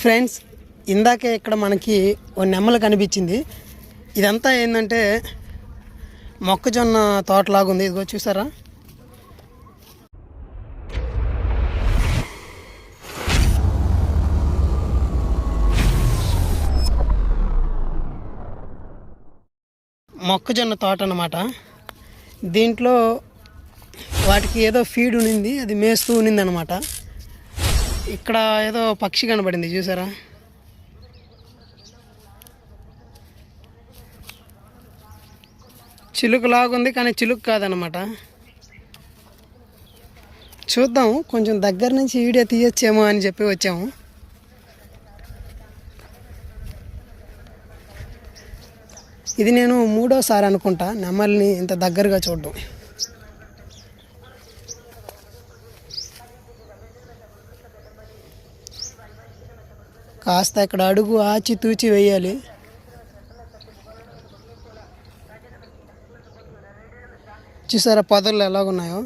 Friends ఇందాకే ఇక్కడ మనకి ఓ నెమ్మలు కనిపించింది. ఇదంతా ఏంటంటే మొక్కజొన్న తోటలాగా ఉంది ఇదిగో చూసారా? మొక్కజొన్న తోట అనమాట దీంట్లో వాటికి ఏదో ఫీడ్ ఉన్నింది అది మేస్తూ ఉన్నింది అనమాట ఇక్కడ ఏదో పక్షి కనబడింది చూసారా? చిలుకు లాగుంది కానీ చిలుకు కాదనమాట. చూద్దాం కొంచెం దగ్గర నుంచి వీడియో తీయొచ్చేమో అని చెప్పి వచ్చాము. ఇది నేను మూడోసారి అనుకుంటా నెమల్ని ఇంత దగ్గరగా చూడడం. కాస్త ఇక్కడ అడుగు ఆచి తూచి వేయాలి. చూసారా పొదలు ఎలాగున్నాయో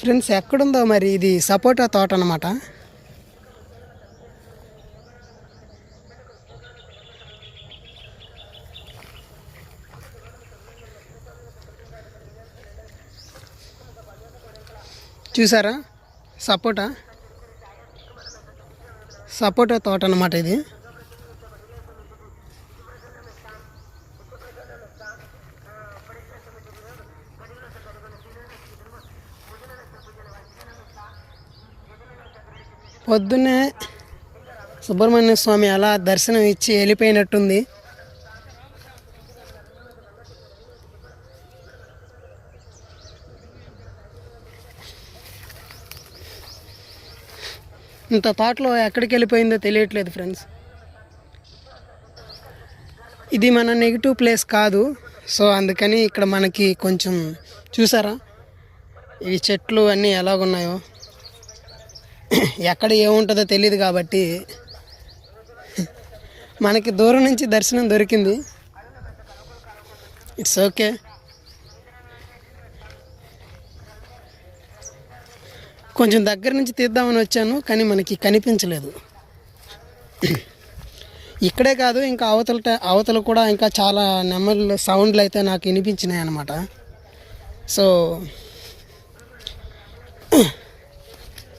ఫ్రెండ్స్ ఎక్కడుందో మరి ఇది సపోటా తోట అన్నమాట. చూసారా? సపోటా? సపోటా తోట అన్నమాట ఇది. పొద్దున్నే సుబ్రహ్మణ్య స్వామి అలా దర్శనం ఇచ్చి వెళ్ళిపోయినట్టుంది. ఇంత థాట్లో ఎక్కడికి వెళ్ళిపోయిందో తెలియట్లేదు ఫ్రెండ్స్. ఇది మన నెగిటివ్ ప్లేస్ కాదు. సో అందుకని ఇక్కడ మనకి కొంచెం చూసారా? ఈ చెట్లు అన్నీ ఎలాగున్నాయో. ఎక్కడ ఏముంటుందో తెలియదు కాబట్టి మనకి దూరం నుంచి దర్శనం దొరికింది. ఇట్స్ ఓకే కొంచెం దగ్గర నుంచి తీద్దామని వచ్చాను కానీ మనకి కనిపించలేదు. ఇక్కడే కాదు ఇంకా అవతల అవతలు కూడా ఇంకా చాలా నెమ్మలు సౌండ్లు అయితే నాకు వినిపించినాయి అనమాట సో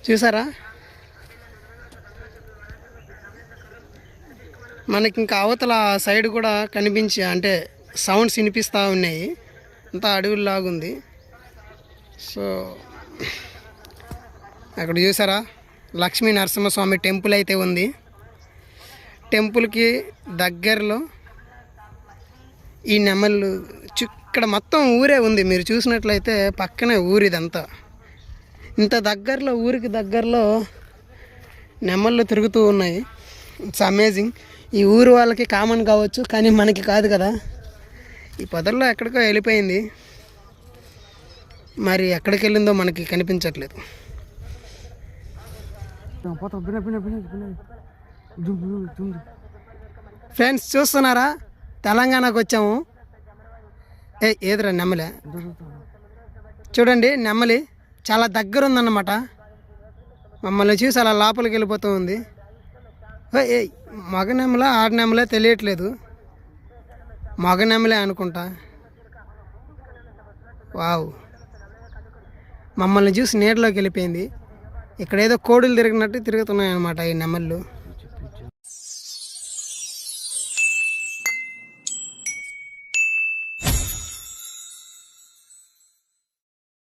చూసారా? మనకి ఇంకా అవతల సైడ్ కూడా కనిపించి అంటే సౌండ్స్ వినిపిస్తూ ఉన్నాయి. అంతా అడవుల్లాగుంది. సో అక్కడ చూసారా? లక్ష్మీ నరసింహస్వామి టెంపుల్ అయితే ఉంది. టెంపుల్కి దగ్గరలో ఈ నెమళ్ళు ఇక్కడ మొత్తం ఊరే ఉంది. మీరు చూసినట్లయితే పక్కనే ఊరిదంతా ఇంత దగ్గరలో ఊరికి దగ్గరలో నెమళ్ళు తిరుగుతూ ఉన్నాయి. It's amazing. ఈ ఊరు వాళ్ళకి కామన్ కావచ్చు కానీ మనకి కాదు కదా. ఈ పొదల్లో ఎక్కడికో వెళ్ళిపోయింది. మరి ఎక్కడికి వెళ్ళిందో మనకి కనిపించట్లేదు. ఫ్రెండ్స్ చూస్తున్నారా? తెలంగాణకు వచ్చాము. ఏ ఏదిరా నెమ్మలే చూడండి నెమ్మలి చాలా దగ్గర ఉందన్నమాట మమ్మల్ని చూసి అలా లోపలికి వెళ్ళిపోతూ ఉంది. ఏ మగ నెమ్మలా ఆడ నెమ్మలా తెలియట్లేదు. మగ నెమ్మలే అనుకుంటా. వావ్. మమ్మల్ని చూసి నీటిలోకి వెళ్ళిపోయింది. ఇక్కడ ఏదో కోడులు తిరిగినట్టు తిరుగుతున్నాయి అన్నమాట ఈ నెమళ్ళు.